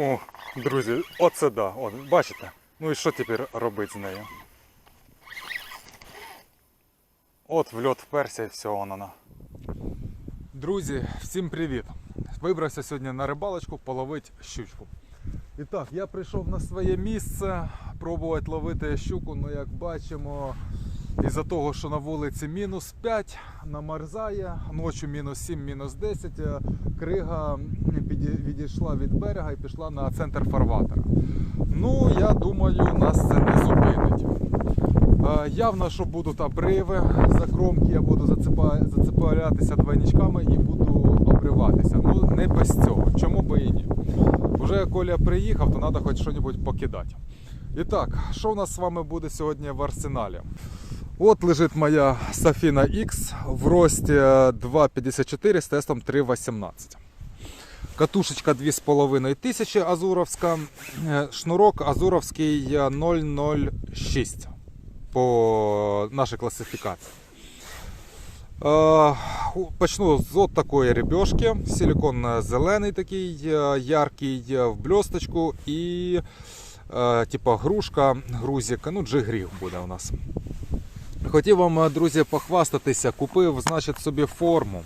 О, друзі, оце да. О, бачите? Ну і що тепер робити з нею? От в льот вперся і все воно. Друзі, всім привіт! Вибрався сьогодні на рибалочку половити щучку. І так, я прийшов на своє місце пробувати ловити щуку, ну як бачимо, із-за того, що на вулиці мінус 5, намерзає, ночі мінус 7, мінус 10, е, крига відійшла від берега і пішла на центр фарватера. Ну, я думаю, нас це не зупинить. Е, Явно, що будуть обриви за кромки, я буду зацепа- зацеплятися двойничками і буду обриватися. Ну, не без цього. Чому би і ні? Вже Коля приїхав, то треба хоч щось покидати. І так, що в нас з вами буде сьогодні в арсеналі? От лежить моя Safina X в рості 2,54 з тестом 3,18. Катушечка 2500 азуровська, е, шнурок азуровський е, 006 по нашій класифікації. Е, Почну з от такої рибешки. Силикон е, зелений такий, е, яркий е, в бльосточку і е, типа грушка, грузик, ну джигріг буде у нас. Хотів вам, е, друзі, похвастатися, купив, значить, собі форму,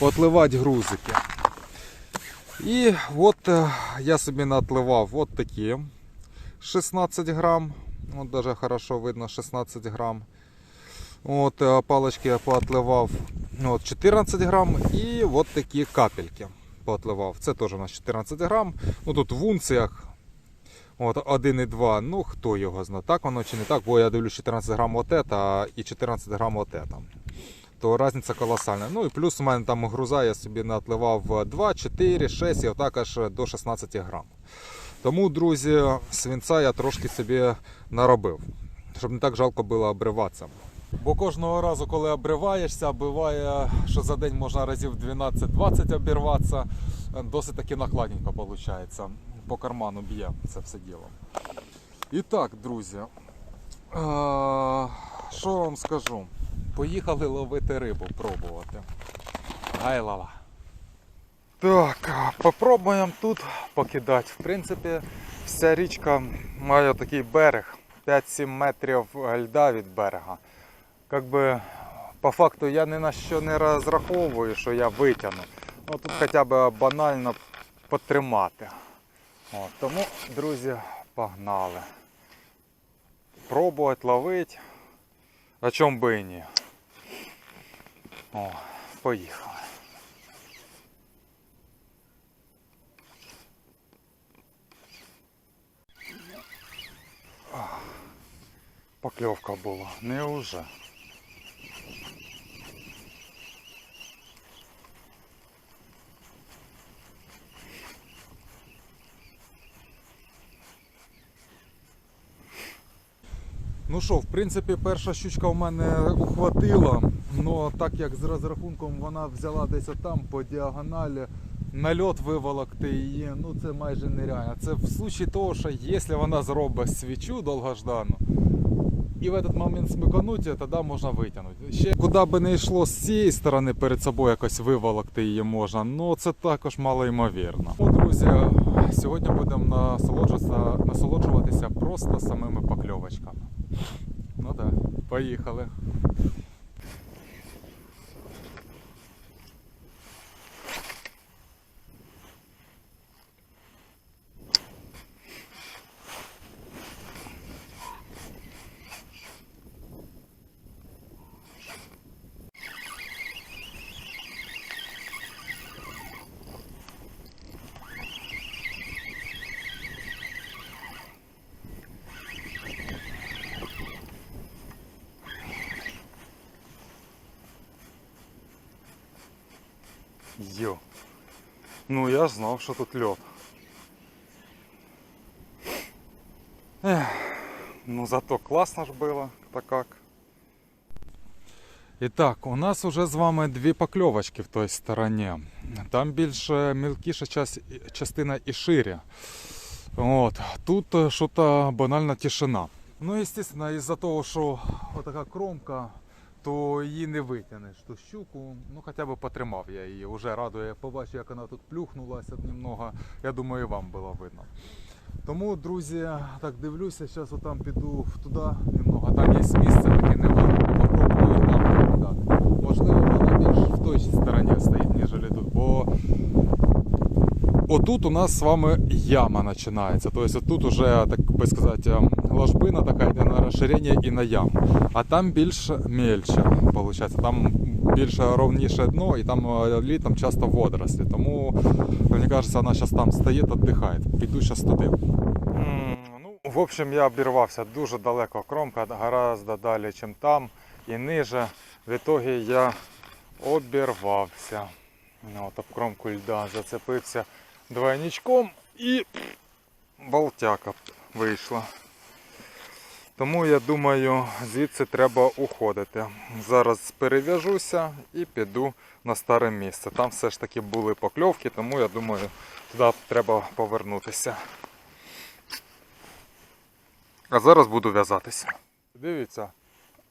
отливати грузики. І от е, я собі натливав от такі 16 грам. От даже хорошо видно 16 грам. От е, палочки я поотливав от 14 грам. І от такі капельки поотливав. Це теж у нас 14 грам. Ну тут в унціях. От 1,2. Ну хто його знає, так воно чи не так, бо я дивлюсь 14 грам от это і 14 грам от это. То різниця колосальна. Ну і плюс у мене там груза, я собі натливав 2, 4, 6 і отак аж до 16 грам. Тому, друзі, свинця я трошки собі наробив, щоб не так жалко було обриватися. Бо кожного разу, коли обриваєшся, буває, що за день можна разів 12-20 обірватися. Досить таки накладненько виходить. По карману б'є це все діло. І так, друзі, що вам скажу? Поїхали ловити рибу, пробувати. Гайлала. Так, попробуємо тут покидати. В принципі, вся річка має такий берег 5-7 метрів льда від берега. Как би, по факту я ні на що не розраховую, що я витягну. Ну, тут хоча б банально потримати. От, тому, друзі, погнали. Пробувати ловити. А чому би і ні? О, поїхали. Покльовка була. Неуже. Ну що, в принципі, перша щучка в мене ухватила, але так як з розрахунком вона взяла десь там по діагоналі, на льот виволокти її, ну це майже нереально. Це в случаї того, що якщо вона зробить свічу довгождану, і в этот момент смикануть, тоді можна витягнути. Ще куди би не йшло з цієї сторони перед собою якось виволокти її можна, але це також малоймовірно. Ну, друзі, сьогодні будемо насолоджуватися, насолоджуватися просто самими покльовочками. Поїхали. Йо. Ну я знав, що тут льот. Ех, ну зато класно ж було, так як. І так, у нас уже з вами дві покльовочки в той стороні. Там більш е, мілкіша час- частина і шире. От. Тут е, що-то банальна тишина. Ну, естественно, із-за того, що отака кромка, то її не витягнеш. Ту щуку, ну хоча б потримав я її. Уже радує, побачив, як вона тут плюхнулася немного. Я думаю, і вам було видно. Тому, друзі, так дивлюся, зараз отам піду туди немного. Там є місце таке невелике. Попробую там. Можливо, вона більш в той стороні стоїть, ніж тут. Бо отут у нас з вами яма починається. Тобто тут уже, так би сказати, ем, ложбина така йде на розширення і на яму. А там більш мельче, виходить. Там більш ровніше дно і там е, літом часто водорослі. Тому, мені кажеться, вона зараз там стоїть, віддихає. Піду зараз туди. Ну, в общем, я обірвався дуже далеко кромка, гораздо далі, ніж там і ниже. В итоге я обірвався. От об кромку льда зацепився двойничком і болтяка вийшла. Тому я думаю, звідси треба уходити. Зараз перев'яжуся і піду на старе місце. Там все ж таки були покльовки, тому я думаю, туди треба повернутися. А зараз буду в'язатися. Дивіться,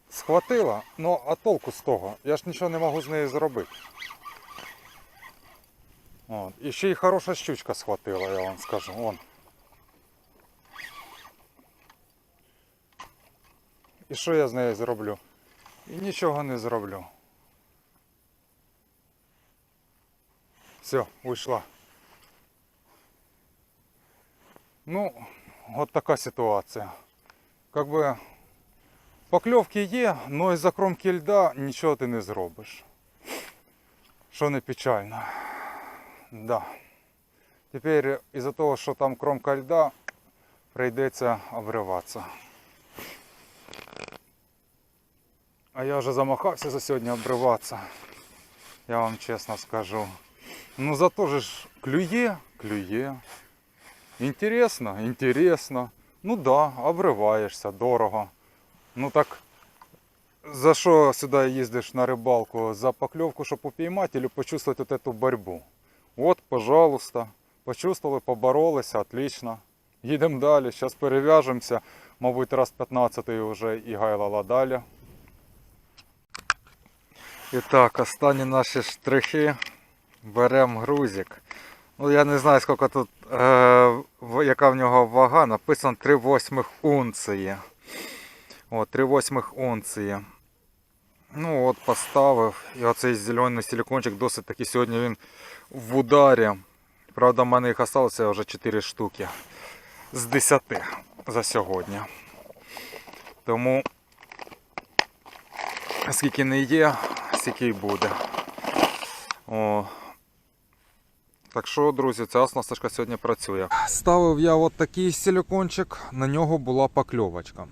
схватила, ну а толку з того? Я ж нічого не можу з нею зробити. От. І ще й щучка схватила, я вам скажу. Вон. І що я з нею зроблю? І нічого не зроблю. Все, вийшла. Ну, от така ситуація. Как би покльовки є, але із-за кромки льда нічого ти не зробиш. Що не печально. Да. Тепер із-за того, що там кромка льда, прийдеться обриватися. А я вже замахався за сьогодні обриватися. Я вам чесно скажу. Ну зато же ж клює, клює. Інтересно, інтересно. Ну да, обриваєшся, дорого. Ну так за що сюди їздиш на рибалку? За покльовку, щоб или почувствовать вот эту борьбу? От, пожалуйста. Почувствовали, поборолися, отлично. Їдемо далі, зараз перев'яжемося. Мабуть, раз 15 вже і гайлала далі. І так, останні наші штрихи. Беремо грузик. Ну, я не знаю, скільки тут, е, яка в нього вага. Написано 3 восьмих унції. О, 3 восьмих унції. Ну от поставив. І оцей зелений силикончик досить таки сьогодні він в ударі. Правда, в мене їх залишилося вже 4 штуки з 10 за сьогодні. Тому скільки не є, стільки й буде. О. Так що, друзі, ця оснасточка сьогодні працює. Ставив я от такий силикончик, на нього була покльовочка.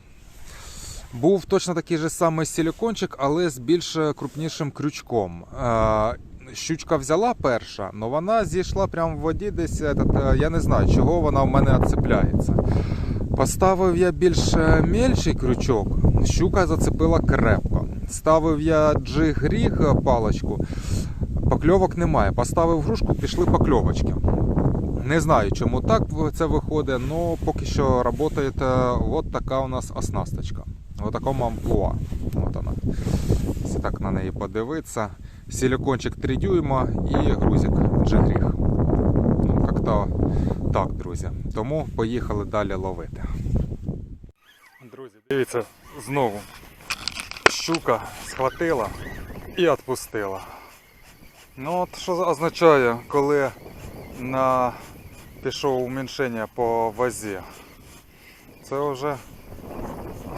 Був точно такий же самий силикончик, але з більш крупнішим крючком. Щучка взяла перша, але вона зійшла прямо в воді десь. е, Я не знаю, чого вона в мене відцепляється. Поставив я більш е, крючок, щука зацепила крепко. Ставив я джиг-ріг е, паличку, покльовок немає. Поставив грушку, пішли покльовочки. Не знаю, чому так це виходить, але поки що працює от така у нас оснасточка. В такому амплуа. От вона. Якщо так на неї подивитися. Силикончик 3 дюйма і грузик джигріг. Ну, як-то так, друзі. Тому поїхали далі ловити. Друзі, дивіться, знову щука схватила і відпустила. Ну от що означає, коли на пішов уменьшення по вазі. Це вже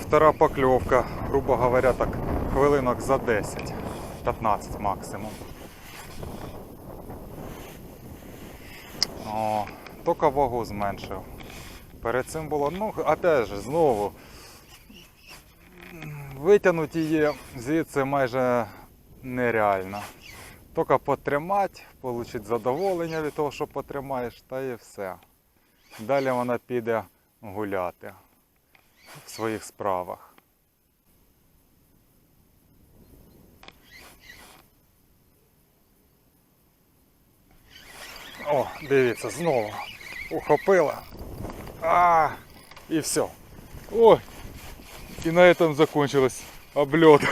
втора покльовка, грубо говоря, так хвилинок за 10, 15 максимум. О, тільки вагу зменшив. Перед цим було, ну, опять же, знову. Витягнути її звідси майже нереально. Тільки потримати, отримати задоволення від того, що потримаєш, та і все. Далі вона піде гуляти в своїх справах. О, дивіться, знову ухопила. А, і все. Ой, і на этом закончилось облет.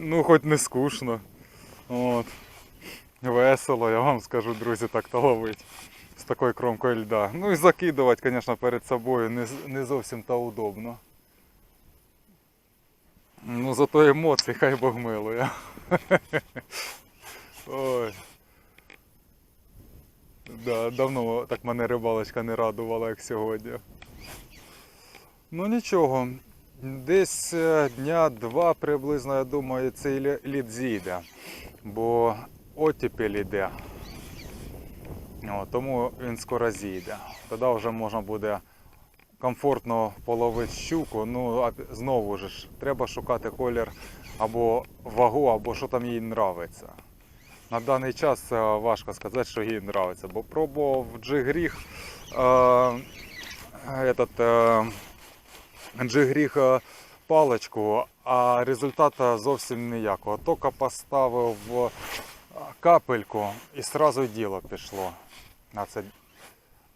Ну, хоч не скучно. От. Весело, я вам скажу, друзі, так то ловить. З такою кромкою льда. Ну і закидувати, звісно, перед собою не, не зовсім та удобно. Ну, зато емоції, хай Бог милує. Ой. Да, давно так мене рибалочка не радувала, як сьогодні. Ну нічого, десь е, дня два приблизно, я думаю, цей лід зійде, бо оттепель іде. Тому він скоро зійде. Тоді вже можна буде комфортно половити щуку. Ну, знову ж, треба шукати колір або вагу, або що там їй нравиться. На даний час е, важко сказати, що їй нравиться, бо пробував джигріг, е, е, джигріг е, паличку, а результату зовсім ніякого. Тільки поставив капельку і одразу діло пішло. На це.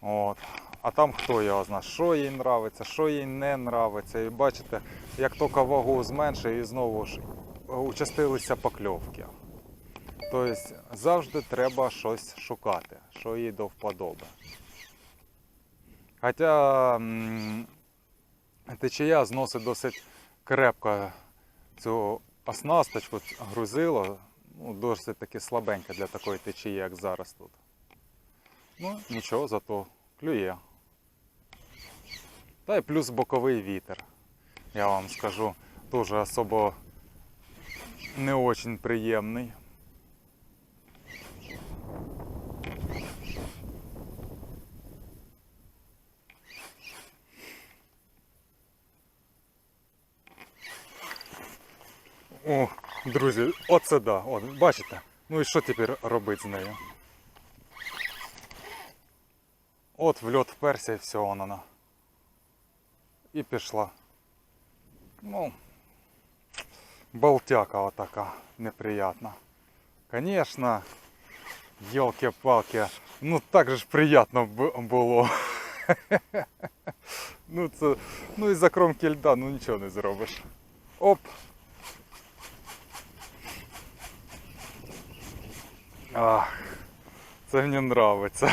От. А там хто його знає, що їй нравиться, що їй не нравиться. І бачите, як тільки вагу зменшує, і знову ж участилися покльовки. Тобто завжди треба щось шукати, що їй до вподоби. Хоча течія зносить досить крепко цю оснасточку, грузило, ну, досить таки слабенька для такої течії, як зараз тут. Ну, нічого, зато клює. Та й плюс боковий вітер. Я вам скажу, теж особо не очень приємний. О, друзі, оце да. От, бачите? Ну і що тепер робити з нею? От в льот вперся і все вона. І пішла. Ну, болтяка отака неприятна. Конечно, елки-палки, ну так же ж приятно б- було. Ну це, ну із-за кромки льда, ну нічого не зробиш. Оп. Ах, це мені нравиться.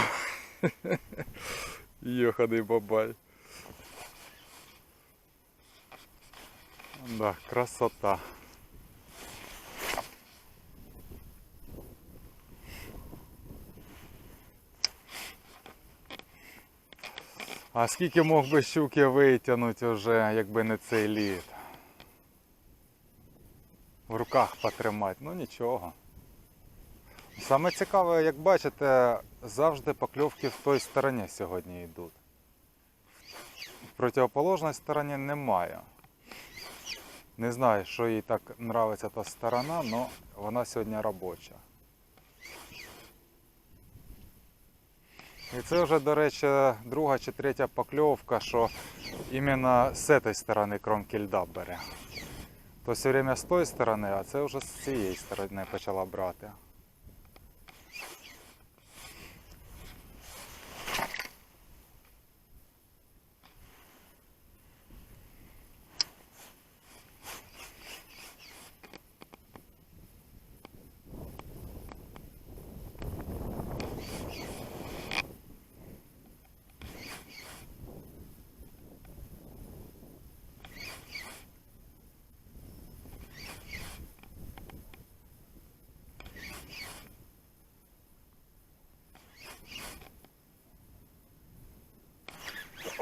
Йоханий бабай. Да, красота. А скільки мог би щуки витягнути вже, якби не цей лід? В руках потримати, ну нічого. Саме цікаве, як бачите, завжди покльовки в той стороні сьогодні йдуть. В противоположній стороні немає. Не знаю, що їй так подобається та сторона, але вона сьогодні робоча. І це вже, до речі, друга чи третя покльовка, що іменно з цієї сторони кромки льда бере. То все время з тої сторони, а це вже з цієї сторони почала брати.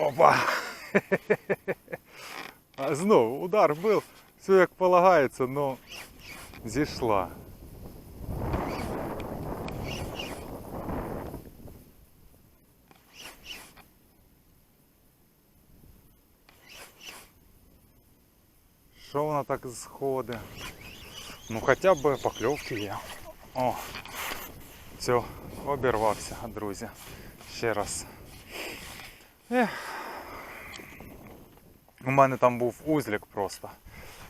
Опа! А знову удар був, все як полагається, но зійшла. Що вона так сходить? Ну хоча б покльовки є. О, все, обірвався, друзі. Ще раз. Ех. У мене там був узлік просто.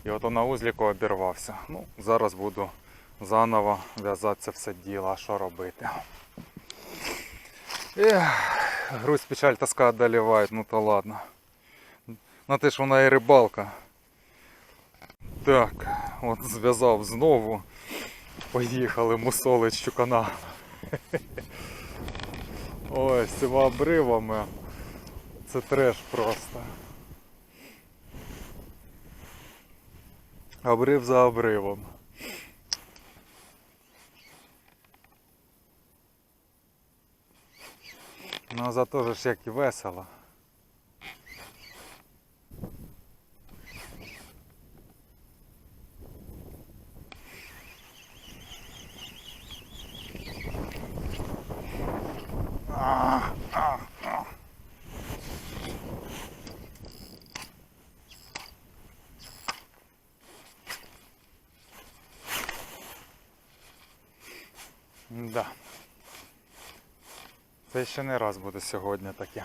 І от на узліку обірвався. Ну, зараз буду заново в'язати це все діло, що робити. Ех, грусть, печаль, тоска одолевает, ну то ладно. На те, що вона і рибалка. Так, от зв'язав знову. Поїхали мусолить щукана. Ой, з цими обривами. Це треш просто. Обрив за обривом. Ну зато ж як і весело. Да. Це ще не раз буде сьогодні таке.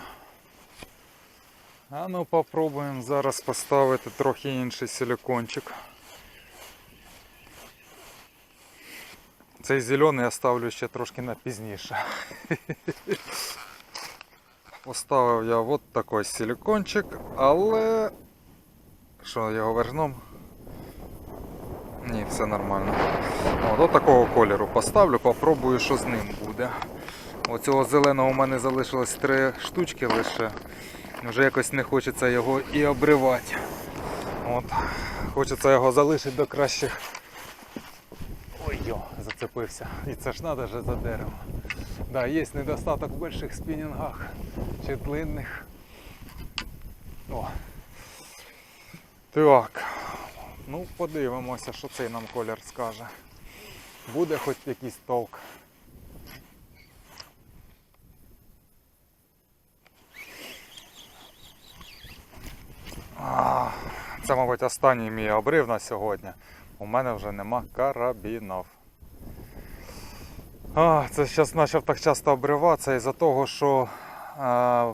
А ну попробуємо зараз поставити трохи інший силикончик. Цей зелений я ставлю ще трошки на пізніше. Поставив я от такий силикончик, але що його верхном? Ні, все нормально. От, от такого кольору поставлю, попробую, що з ним буде. Оцього зеленого у мене залишилось три штучки лише. Вже якось не хочеться його і обривати. От. Хочеться його залишити до кращих. Ой йо, зацепився. І це ж треба же за дерево. Да, є недостаток в більших спінінгах чи длинних. О. Так. Ну, подивимося, що цей нам колір скаже. Буде хоч якийсь толк. А, Це, мабуть, останній мій обрив на сьогодні. У мене вже нема карабінів. А, це зараз почав так часто обриватися із-за того, що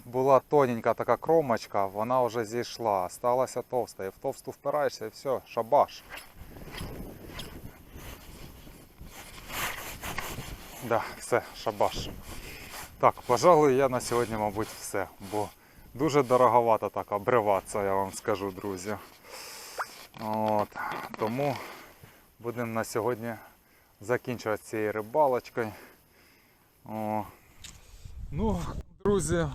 була тоненька така кромочка, вона вже зійшла, сталася товста. І в товсту впираєшся і все, шабаш. Да, все, шабаш. Так, пожалуй, я на сьогодні, мабуть, все. Бо дуже дороговато так обриватися, я вам скажу, друзі. От, тому будемо на сьогодні закінчувати цією рибалочкою. О. Ну, друзі,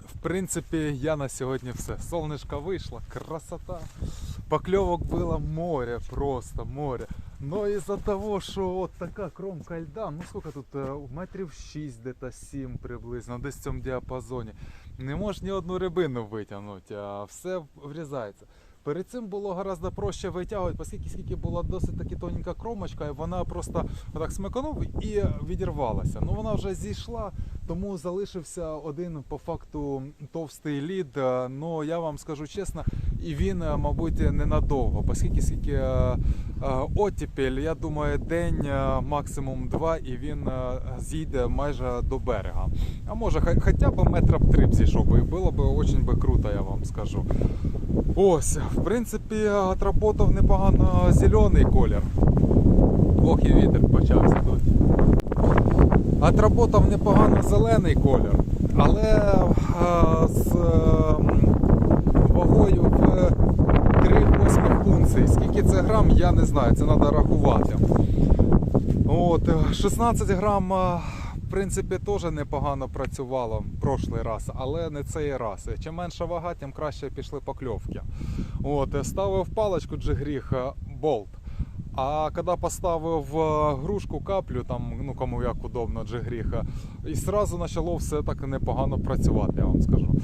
в принципі, я на сьогодні все. Сонечко вийшло, красота. Покльовок було море, просто море. Ну і за того, що от така кромка льда, ну сколько тут, е, метрів 6, десь 7 приблизно, десь в цьому діапазоні. Не можеш ні одну рибину витягнути, а все врізається. Перед цим було гораздо проще витягувати, оскільки скільки була досить таки тоненька кромочка, і вона просто отак смиканув і відірвалася. Ну вона вже зійшла, тому залишився один по факту товстий лід. Е, Ну я вам скажу чесно, і він, е, мабуть, ненадовго, оскільки скільки е, оттепель, я думаю, день, максимум два, і він зійде майже до берега. А може, хоча б метра б три б зійшов і було б дуже круто, я вам скажу. Ось, в принципі, отработав непогано зелений колір. Ох, і вітер почався тут. Отработав непогано зелений колір, але е, з е, вагою в 3,8 пункцій. Скільки це грам, я не знаю, це треба рахувати. От, е, 16 грам, е, в принципі, теж непогано працювало прошлий раз, але не цей раз. Чим менша вага, тим краще пішли покльовки. От, е, ставив паличку джигріх е, болт. А коли поставив е, грушку каплю, там, ну кому як удобно, джигріха, і одразу почало все так непогано працювати, я вам скажу.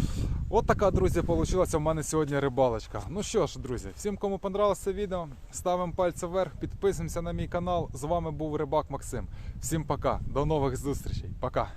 От така, друзі, вийшла в мене сьогодні рибалочка. Ну що ж, друзі, всім, кому понравилось це відео, ставимо пальці вверх, підписуємося на мій канал. З вами був Рибак Максим. Всім пока, до нових зустрічей. Пока.